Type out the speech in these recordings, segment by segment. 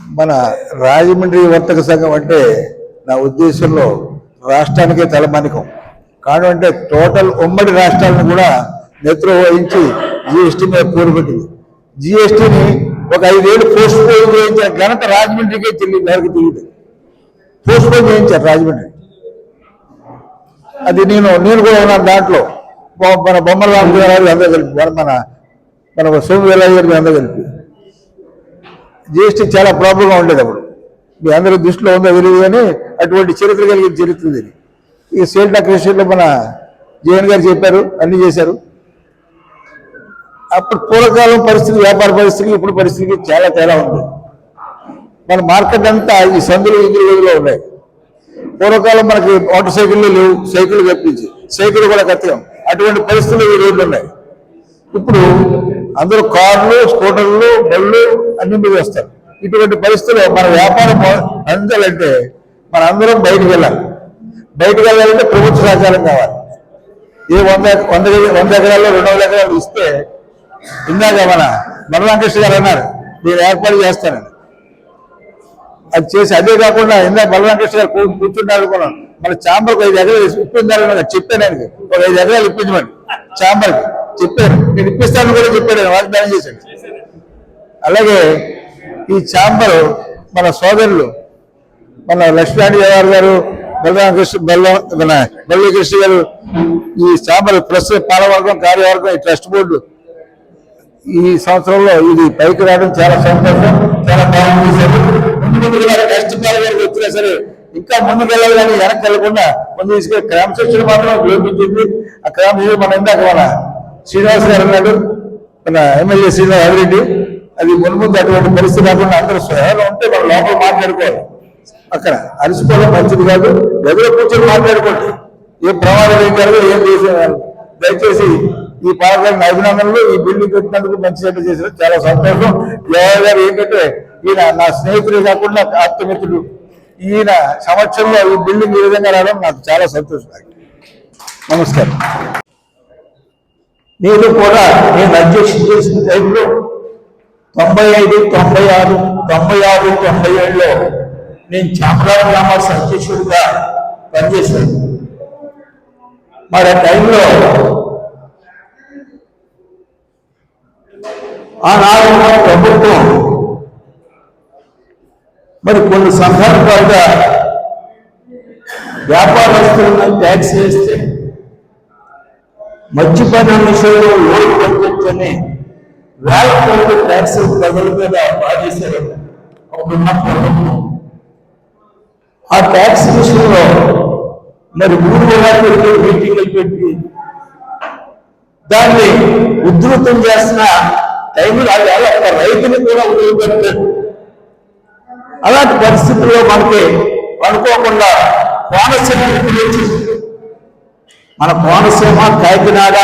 మన రాజమండ్రి వర్తక సంఘం అంటే నా ఉద్దేశంలో రాష్ట్రానికే తలమానికం. కారణం అంటే టోటల్ ఉమ్మడి రాష్ట్రాలను కూడా నేతృత్వం వహించి జిఎస్టీ మీద పూరుపెట్టింది జిఎస్టీని ఒక ఐదేళ్ళు పోస్ట్ పోన్ చేయించిన ఘనత రాజమండ్రికే తెలియదు ఎవరికి తెలియదు. పోస్ట్ పోన్ చేయించారు రాజమండ్రి. అది నేను నేను కూడా ఉన్నాను దాంట్లో. మన బొమ్మల రామగారు అందరూ కలిపి మన మన మన సోము గారు అందరూ కలిపి. జిఎస్టీ చాలా ప్రాబ్లంగా ఉండేది అప్పుడు. మీ అందరూ దృష్టిలో ఉందో తెలియదు కానీ అటువంటి చరిత్ర కలిగిన చరిత్ర ఇది. ఈ సేల్ టాక్స్ మన జగన్ గారు చెప్పారు అన్ని చేశారు. అప్పుడు పూర్వకాలం పరిస్థితి వ్యాపార పరిస్థితులు ఇప్పుడు పరిస్థితికి చాలా తేడా ఉంది. మన మార్కెట్ అంతా ఈ సందులు ఇందులో ఉన్నాయి. పూర్వకాలం మనకి మోటార్ సైకిళ్ళు లేవు సైకిల్ తప్పించి సైకిల్ కూడా కత్తిరం అటువంటి పరిస్థితులు ఈ రోడ్లు ఉన్నాయి. ఇప్పుడు అందరూ కార్లు స్కూటర్లు బళ్ళు అన్ని మీద వస్తారు. ఇటువంటి పరిస్థితుల్లో మన వ్యాపారం అందాలంటే మన అందరం బయటికి వెళ్ళాలి. బయటకు వెళ్ళాలంటే ప్రభుత్వ సహకారం కావాలి. ఏ వంద వంద వంద ఎకరాల్లో రెండు వందల ఎకరాలు ఇస్తే ఇందాక మన బలరామకృష్ణ గారు అన్నారు నేను ఏర్పాటు చేస్తానని అది చేసి అదే కాకుండా ఇందాక బలరామకృష్ణ గారు కూర్చుంటారు అనుకున్నాను మన చాంబర్కి ఐదు ఎకరాలు ఇప్పించాలని చెప్పాను ఆయనకి ఒక ఐదు ఎకరాలు ఇప్పించమని. చాంబర్కి. చెప్పారు. నేను ఇప్పిస్తాను కూడా చెప్పాడు ఆయన వాగ్దానం చేశాడు అలాగే ఈ ఛాంబర్ మన సోదరులు మన లక్ష్మీ జవహర్ గారు బలరామకృష్ణ బల్ల మన బల్లి కృష్ణ గారు ఈ చాంబర్ ప్రస్తుత పాలవర్గం కార్యవర్గం ఈ ట్రస్ట్ బోర్డు ఈ సంవత్సరంలో ఇది పైకి రావడం చాలా సంతోషం చాలా బాగుంది సార్ ముందు ముందు కష్టపాలు గారికి వచ్చినా సరే ఇంకా ముందుకు వెళ్ళాలి కానీ వెనక్కి వెళ్ళకుండా ముందు తీసుకెళ్ళి క్రమశిక్షణ మాత్రం లోపించింది. ఆ క్రమశిక్షణ మన ఇందాక మన శ్రీనివాస్ గారు అన్నాడు మన ఎమ్మెల్యే శ్రీనివాస్ అభిరెడ్డి అది ముందు అటువంటి పరిస్థితి రాకుండా అందరూ ఎవరైనా ఉంటే మన లోపల మాట్లాడుకోవాలి. అక్కడ అలసిపోవడం మంచిది కాదు. ఎదురు కూర్చొని మాట్లాడుకోండి. ఏ ప్రమాదం ఏం జరగదు ఏం చేసేవాళ్ళు దయచేసి ఈ పాలకులకు అభినందనలు ఈ బిల్లు పెట్టినందుకు మంచి చెడ్డ చేశారు చాలా సంతోషం. జవహర్ గారు ఏంటంటే ఈయన నా స్నేహితుడే కాకుండా ఆత్మమిత్రుడు. ఈయన సంవత్సరంలో ఈ బిల్డింగ్ ఈ విధంగా రావడం నాకు చాలా సంతోషం. నమస్కారం. నేను కూడా నేను అధ్యక్షం చేసిన టైంలో తొంభై ఐదు తొంభై ఆరు తొంభై ఆరు తొంభై ఏడులో నేను చామరాజ గ్రామాస్ అధ్యక్షుడిగా పనిచేశాను. మరి ఆ టైంలో ఆనాడు ప్రభుత్వం మరి కొన్ని సందర్భాలుగా వ్యాపారస్తులను ట్యాక్స్ వేస్తే మద్యపాన విషయంలో ఓటు పంపించని వేల కోట్ల ట్యాక్స్ ప్రజల మీద బాధేశారు అప్పుడున్న ప్రభుత్వం ఆ ట్యాక్స్ విషయంలో మరి మూడు వేల పెట్టి మీటింగ్లు పెట్టి దాన్ని ఉధృతం చేసిన టైంలో అది అలా ఒక రైతుని కూడా ఉపయోగపెట్టారు అలాంటి పరిస్థితుల్లో మనకి అనుకోకుండా కోనసీమ నుంచి మన కోనసీమ కాకినాడ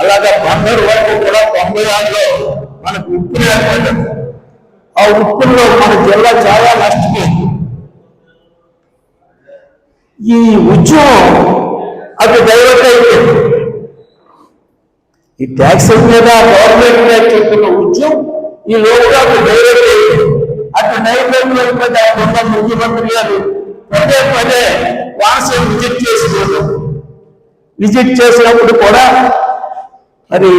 అలాగే బందరు వరకు కూడా తొంభై ఆరులో మనకు ఉప్పు ఏర్పడ్డది ఆ ఉప్పుల్లో మన జిల్లా చాలా నష్టపోయింది. ఈ ఉద్యమం అది డైవర్ట్ అయిపోయింది. ఈ ట్యాక్స్ మీద గవర్నమెంట్ మీద చెప్పిన ఉద్యమం ఈ లోపల అది డైవర్ట్ అయింది అటు నైవేద్యంలో పెద్ద ఉన్న ముఖ్యమంత్రి గారు పదే పదే వారసులు విజిట్ చేసినారు విజిట్ చేసినప్పుడు కూడా మరి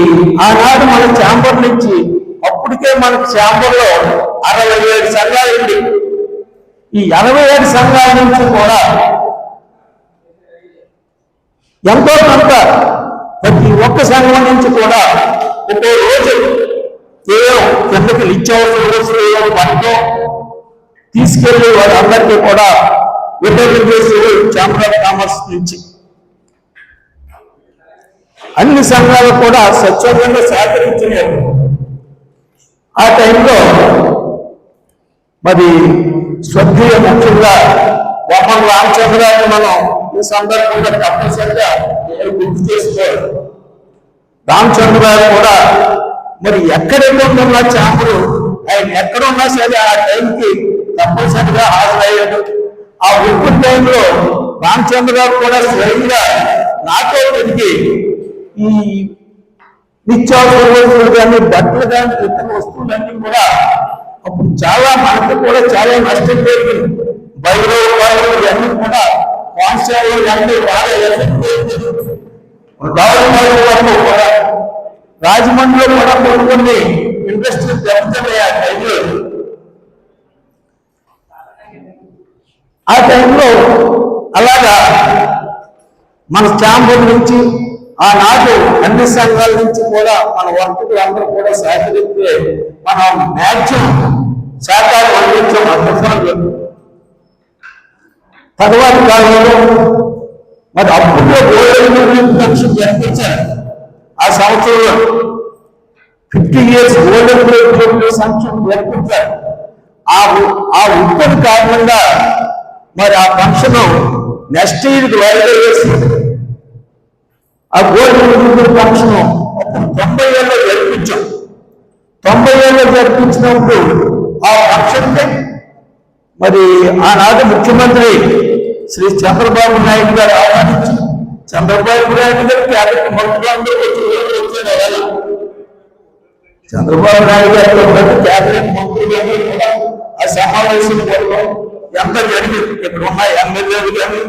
ఆనాడు మన ఛాంబర్ నుంచి అప్పటికే మనకి ఛాంబర్లో అరవై ఏడు సంఘాలు ఉంది ఈ అరవై ఏడు సంఘాల నుంచి కూడా ఎంతో కొంత ప్రతి ఒక్క సంఘం నుంచి కూడా ఒక్కో రోజు ఏదో కిందకి నిత్యావసర వస్తువులు ఏదో పనుకో తీసుకెళ్ళి వాళ్ళందరికీ కూడా వితరణ చేసి ఛాంబర్ ఆఫ్ కామర్స్ నుంచి. అన్ని సంఘాలు కూడా స్వచ్ఛందంగా సహకరించలేదు ఆ టైంలో మరి స్వర్గీయ ముఖ్యంగా బొమ్మల రామచంద్రాన్ని మనం ఈ సందర్భంగా తప్పనిసరిగా నేను గుర్తు చేసుకోవాలి. రామచంద్ర గారు కూడా మరి ఎక్కడెక్కడున్నా చాంబరు ఆయన ఎక్కడున్నా సరే ఆ టైంకి తప్పనిసరిగా హాజరయ్యాడు. ఆ ఉప్పు టైంలో రామచంద్ర గారు కూడా స్వయంగా నాతో తిరిగి ఈ నిత్యావసర కానీ బట్టలు కానీ ఇతర వస్తువులన్నీ కూడా అప్పుడు చాలా మనకు కూడా చాలా నష్టం జరిగింది బయలు ఇవన్నీ కూడా కాన్స్టాబుల్ అన్ని బాగా ఎఫెక్ట్ కూడా రాజమండ్రిలో కూడా కొన్ని కొన్ని ఇండస్ట్రీ దెబ్బతున్నాయి ఆ టైంలో. ఆ టైంలో అలాగా మన ఛాంబర్ నుంచి ఆనాడు అన్ని సంఘాల నుంచి కూడా మన వర్తకులు అందరూ కూడా సహకరిస్తే మనం మ్యాక్సిమం శాఖలు అందించాం అద్భుతాలు తర్వాత కాలంలో మరి అప్పుడే గోల్డెన్ పెన్షన్ జరిపించారు ఆ సంవత్సరంలో ఫిఫ్టీ ఇయర్స్ గోల్డెన్ జూబ్లీ సంక్షేమం జరిపించారు ఆ ఆ ఉత్పత్తి కారణంగా మరి ఆ ఫంక్షన్ నెక్స్ట్ ఇయర్కి వాయిదా వేసి ఆ గోల్డ్ ఫంక్షన్ తొంభై ఏళ్ళలో జరిపించాం. తొంభై ఏళ్ళలో జరిపించినప్పుడు ఆ ఫంక్షన్కి మరి ఆనాడు ముఖ్యమంత్రి శ్రీ చంద్రబాబు నాయుడు గారు ఆహ్వానించి చంద్రబాబు నాయుడు గారు క్యాబినెట్ మంత్రులందరూ వచ్చి చంద్రబాబు నాయుడు గారితో పాటు క్యాబినెట్ మంత్రులందరూ కూడా ఆ సమావేశం కూడా ఎంత జరిగింది ఇక్కడ ఉన్న ఎమ్మెల్యేలు కానీ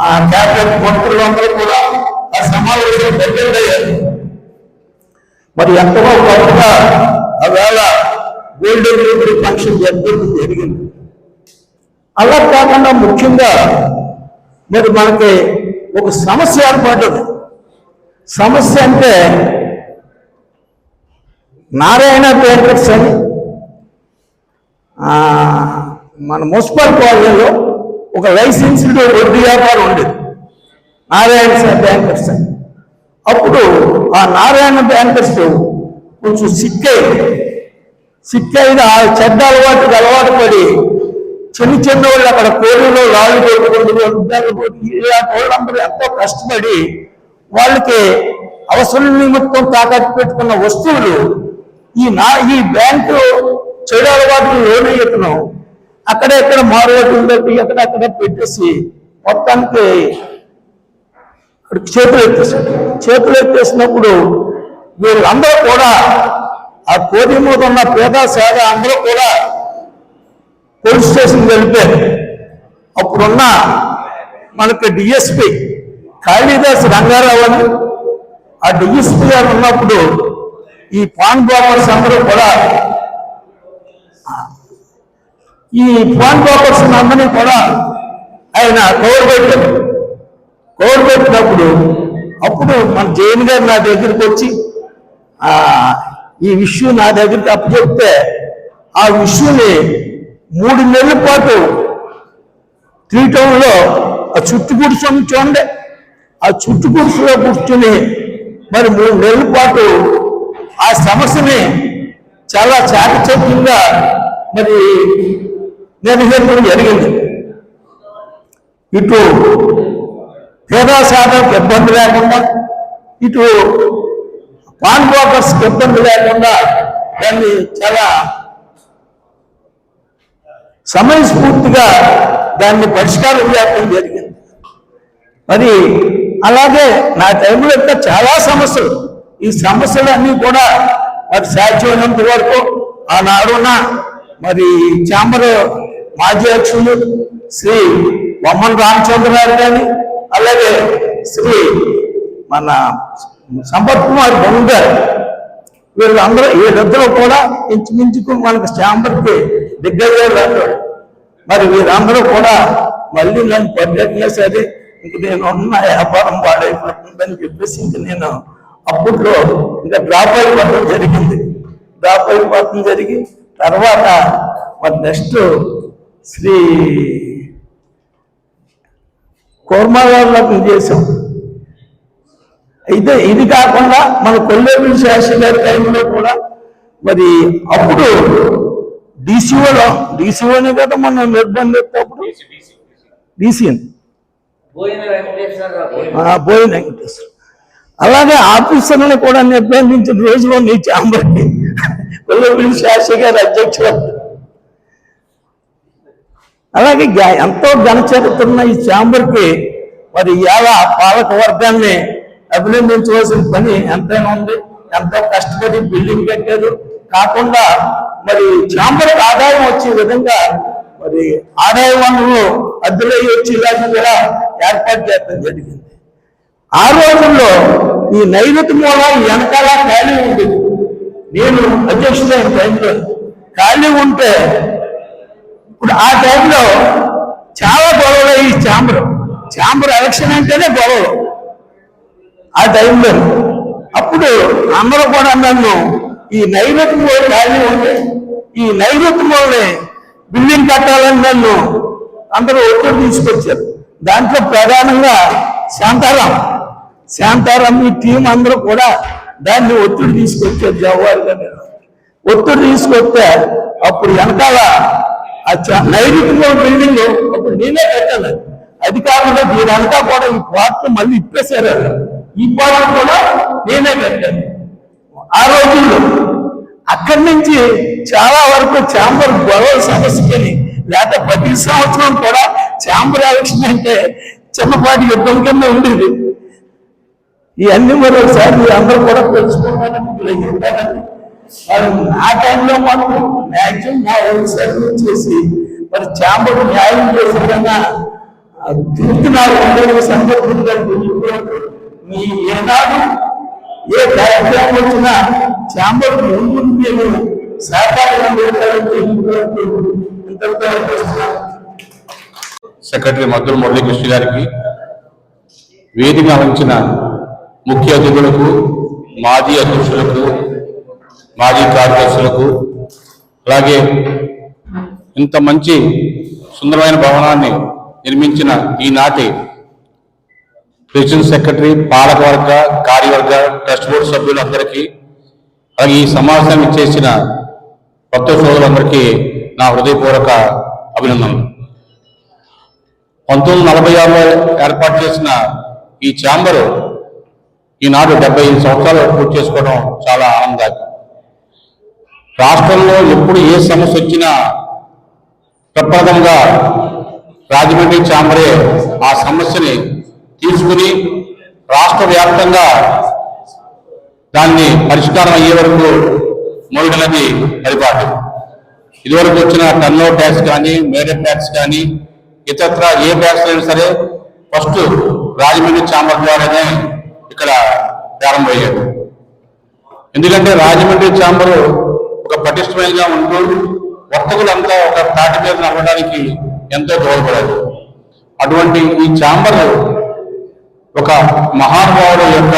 ఆ క్యాబినెట్ మంత్రులందరూ కూడా ఆ సమావేశం దగ్గరయ్యారు మరి ఎంతగా గొప్పగా ఆవేళ గోల్డెన్ జూబ్లీ ఫంక్షన్ జరిగింది జరిగింది. అలా కాకుండా ముఖ్యంగా మరి మనకి ఒక సమస్య ఏర్పడ్డది సమస్య అంటే నారాయణ బ్యాంకర్స్ అని మన మున్సిపల్ కాలనీలో ఒక లైసెన్స్డ్ వడ్డీ వ్యాపారం ఉండేది. నారాయణ బ్యాంకర్స్ అని. అప్పుడు ఆ నారాయణ బ్యాంకర్స్ కొంచెం సిక్కై. అయింది ఆ చెడ్డ అలవాటుకి అలవాటు పడి చిన్న చిన్న వాళ్ళు అక్కడ కోరిలో రాళ్ళు కొట్టుకుంటూ ఇలాంటి వాళ్ళందరూ ఎంతో కష్టపడి వాళ్ళకి అవసరం నిమిత్తం తాకట్టు పెట్టుకున్న వస్తువులు ఈ నా ఈ బ్యాంకు చెడు అలవాట్లు లోనయ్యతను అక్కడ ఇక్కడ మారువాటిల్లోకి ఎక్కడెక్కడ పెట్టేసి మొత్తానికి చేతులు ఎత్తేసాడు చేతులు ఎత్తేసినప్పుడు వీళ్ళందరూ కూడా ఆ కోటి మీద ఉన్న పేద సేద అందరూ కూడా పోలీస్ స్టేషన్కి వెళ్ళిపోయారు అప్పుడున్న మనకి డిఎస్పి కాళీదాస్ రంగారావు అని ఆ డిఎస్పి గారు ఉన్నప్పుడు ఈ పాన్ బ్రోకర్స్ అందరూ కూడా ఈ పాన్ బ్రోకర్స్ అందరినీ కూడా ఆయన కవర్ పెట్టారు. కవర్ పెట్టినప్పుడు అప్పుడు మన జైన్ గారు నా దగ్గరికి వచ్చి ఈ విషయం నా దగ్గరికి అప్పచెప్తే ఆ విషయాన్ని మూడు నెలల పాటు త్రీ టౌన్లో ఆ చుట్టు కూర్చొని చూడండి. ఆ చుట్టు గుడిసెలో కూర్చుని మరి మూడు నెలల పాటు ఆ సమస్యని చాలా చాకచక్యంగా మరి నిర్వహించడం జరిగింది. ఇటు పేదా సాధనకు ఇబ్బంది లేకుండా ఇటు పాన్ బ్రోకర్స్కి ఇబ్బంది లేకుండా దాన్ని చాలా సమయస్ఫూర్తిగా దాన్ని పరిష్కారం చేయడం జరిగింది. మరి అలాగే నా టైంలో ఇంకా చాలా సమస్యలు ఈ సమస్యలన్నీ కూడా మరి సాధ్యమైనంత వరకు ఆనాడున్న మరి చాంబర్ మాజీ అధ్యక్షులు శ్రీ బొమ్మన్ రామచంద్ర గారు కానీ అలాగే శ్రీ మన సంపత్ కుమార్ బొంగర్ గారు వీళ్ళందరూ వీళ్ళిద్దరూ కూడా ఇంచుమించుకు మనకు చాంబర్కి దిగ్గజాలు అంటాడు మరి వీరందరూ కూడా మళ్ళీ నన్ను పర్యటన సరే ఇంక నేను ఉన్న వ్యాపారం పాడైపోతుందని చెప్పేసి ఇంక నేను అప్పట్లో ఇంకా డ్రాప్ అయిపోవడం జరిగింది. డ్రాప్ అయిపోవడం జరిగి తర్వాత మరి నెక్స్ట్ శ్రీ కోర్మాగారులకు చేసాం అయితే ఇది కాకుండా మన కొల్లేపల్లి శాస్త్రి గారి టైంలో కూడా మరి అప్పుడు డీసీఓలో డీసీఓనే కదా మనం నిర్బంధించేటప్పుడు? డీసీఎన్ పోయిన వెంకటేశ్వర అలాగే ఆఫీసర్లను కూడా నిర్బంధించిన రోజులో నీ చాంబర్కి కొల్లేపల్లి శాస్త్రి గారి అధ్యక్షులు అలాగే ఎంతో ఘన చరిత్ర ఈ ఛాంబర్కి మరి ఇలా పాలక వర్గాన్ని అభినందించవలసిన పని ఎంతైనా ఉంది. ఎంతో కష్టపడి బిల్డింగ్ కట్టారు. కాకుండా మరి చాంబర్ ఆదాయం వచ్చే విధంగా మరి ఆదాయ వనరులు అద్దెలు వచ్చేలాగా కూడా ఏర్పాటు చేయడం జరిగింది. ఆ రోజుల్లో ఈ నైరుతి మూలం వెనకాల ఖాళీ ఉండేది నేను అధ్యక్షుడైన టైంలో ఖాళీ ఉంటే ఇప్పుడు ఆ టైంలో చాలా గొడవలు ఈ చాంబర్. చాంబర్ ఎలక్షన్ అంటేనే గొడవలు. ఆ టైంలో అప్పుడు అందరూ కూడా నన్ను ఈ నైరుతిలో ఖాళీ ఉంటే ఈ నైరుతిలోనే బిల్డింగ్ కట్టాలని నన్ను అందరూ ఒత్తిడి తీసుకొచ్చారు. దాంట్లో ప్రధానంగా శాంతారాం. శాంతారాం ఈ టీం అందరూ కూడా దాన్ని ఒత్తిడి తీసుకొచ్చారు జవహర్ గారు. ఒత్తిడి తీసుకొస్తే అప్పుడు వెనకాల ఆ నైరుతిలో బిల్డింగ్ అప్పుడు నేనే కట్టాను అది కాకుండా దీనంతా కూడా ఈ పార్ట్ మళ్ళీ ఇప్పేశారు. ఈ పార్ట్ కూడా నేనే కట్టాను. ఆ రోజుల్లో అక్కడి నుంచి చాలా వరకు చాంబర్ గొడవ సమస్యని లేకపోతే ప్రతి సంవత్సరం కూడా చాంబర్ ఎలక్షన్ అంటే చిన్నపాటి యుద్ధం కింద ఉండేది. ఇవన్నీ మరి ఒకసారి అందరూ కూడా తెలుసుకోవడానికి మరి ఆ టైంలో మనం మ్యాక్సిమం నా సర్వీస్ చేసి మరి చాంబర్ న్యాయం చేసే విధంగా ఆ తృప్తి నాకు ఉండే సందర్భంగా మీ ఏనాడు ఏ కార్యక్రమం వచ్చినా చాంబర్ ముందు నేను సహకారం చేస్తారని సెక్రటరీ మధుర మురళీకృష్ణ గారికి వేదిక వహించిన ముఖ్య అతిథులకు మాజీ అధ్యక్షులకు మాజీ కార్యదర్శులకు అలాగే ఇంత మంచి సుందరమైన భవనాన్ని నిర్మించిన ఈనాటి ప్రెసిడెంట్ సెక్రటరీ పాలకవర్గ కార్యవర్గ ట్రస్ట్ బోర్డు సభ్యులందరికీ అలాగే ఈ సమావేశాన్ని ఇచ్చేసిన కొత్త సోదరులందరికీ నా హృదయపూర్వక అభినందనలు. పంతొమ్మిది నలభై ఆరులో ఏర్పాటు చేసిన ఈ ఛాంబరు ఈనాడు డెబ్బై ఐదు సంవత్సరాలు పూర్తి చేసుకోవడం చాలా ఆనందదాయకం. రాష్ట్రంలో ఎప్పుడు ఏ సమస్య వచ్చినా ప్రప్రదంగా రాజమండ్రి చాంబరే ఆ సమస్యని తీసుకుని రాష్ట్ర వ్యాప్తంగా దాన్ని పరిష్కారం అయ్యే వరకు మొదలైనది పరిపాటు. ఇదివరకు వచ్చిన టర్నోవర్ ట్యాక్స్ కానీ మేడర్ ట్యాక్స్ కానీ ఇతరత్ర ఏ ట్యాక్స్ అయినా సరే ఫస్ట్ రాజమండ్రి చాంబర్ ద్వారానే ఇక్కడ ప్రారంభమయ్యాడు ఎందుకంటే రాజమండ్రి చాంబరు ఒక పటిష్టమైనగా ఉంటూ వర్తకులంతా ఒక తాటి మీద నడవడానికి ఎంతో దోహదపడారు అటువంటి ఈ ఛాంబర్ ఒక మహానుభావుడు యొక్క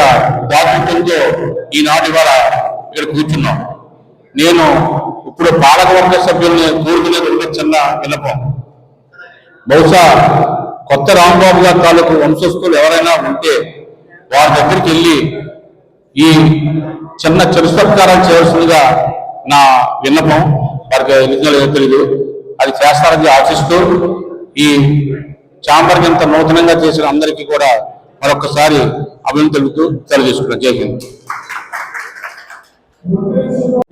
దాతృత్వంతో ఈనాటి ఇవాళ ఇక్కడ కూర్చున్నాం. నేను ఇప్పుడు పాలకవర్గ సభ్యుల్ని కోరుకునేది ఒకటే చిన్న విన్నపం. బహుశా కొత్త రాంబాబు గారి తాలూకు వంశస్థులు ఎవరైనా ఉంటే వారి దగ్గరికి వెళ్ళి ఈ చిన్న చిరుసత్కారం చేయాల్సిందిగా నా విన్నపం వారికి నిజంగా ఏదో తెలియదు అది చేస్తారని ఆశిస్తూ ఈ చాంబర్ ఇంత నూతనంగా చేసిన అందరికీ కూడా మరొకసారి అభినందనలు తెలుపుతూ తెలియజేసుకున్నాను జై హింద్.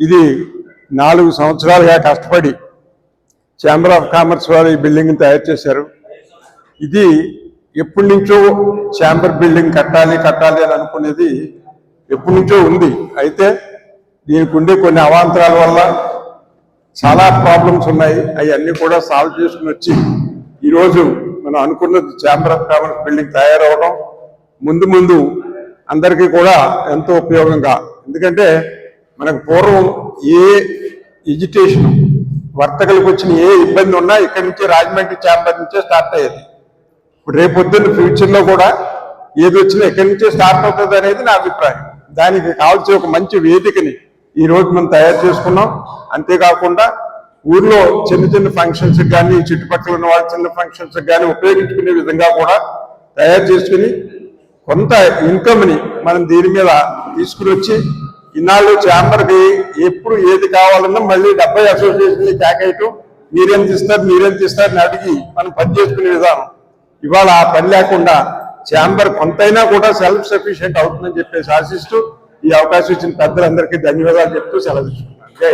ఇది నాలుగు సంవత్సరాలుగా కష్టపడి ఛాంబర్ ఆఫ్ కామర్స్ వారు ఈ బిల్డింగ్ తయారు చేశారు. ఇది ఎప్పటి నుంచో ఛాంబర్ బిల్డింగ్ కట్టాలి కట్టాలి అని అనుకునేది ఎప్పటి నుంచో ఉంది. అయితే దీనికి ఉండే కొన్ని అవాంతరాల వల్ల చాలా ప్రాబ్లమ్స్ ఉన్నాయి. అవన్నీ కూడా సాల్వ్ చేసుకుని వచ్చి ఈరోజు మనం అనుకున్నది ఛాంబర్ ఆఫ్ కామర్స్ బిల్డింగ్ తయారవడం. ముందు ముందు అందరికీ కూడా ఎంతో ఉపయోగంగా. ఎందుకంటే మనకు పూర్వం ఏ ఎడ్యుటేషన్ వర్తకులకు వచ్చిన ఏ ఇబ్బంది ఉన్నా ఇక్కడి నుంచి రాజమండ్రి ఛాంబర్ నుంచే స్టార్ట్ అయ్యేది. ఇప్పుడు రేపు పొద్దున్న ఫ్యూచర్లో కూడా ఏది వచ్చినా ఇక్కడి నుంచే స్టార్ట్ అవుతుంది అనేది నా అభిప్రాయం. దానికి కావాల్సిన ఒక మంచి వేదికని ఈ రోజు మనం తయారు చేసుకున్నాం. అంతేకాకుండా ఊర్లో చిన్న చిన్న ఫంక్షన్స్ కానీ చుట్టుపక్కల ఉన్న వాళ్ళ చిన్న ఫంక్షన్స్ కానీ ఉపయోగించుకునే విధంగా కూడా తయారు చేసుకుని కొంత ఇన్కమ్ని మనం దీని మీద తీసుకుని వచ్చి ఇన్నాళ్ళు ఛాంబర్కి ఎప్పుడు ఏది కావాలన్నా మళ్ళీ డెబ్బై అసోసియేషన్ కేకేయటం మీరెంత ఇస్తారు మీరెంత ఇస్తారు అని అడిగి మనం పని చేసుకునే విధానం. ఇవాళ ఆ పని లేకుండా ఛాంబర్ కొంతైనా కూడా సెల్ఫ్ సఫిషియెంట్ అవుతుందని చెప్పేసి ఆశిస్తూ ఈ అవకాశం ఇచ్చిన పెద్దలందరికీ ధన్యవాదాలు చెప్తూ సెలవు తీసుకుంటున్నాను. జై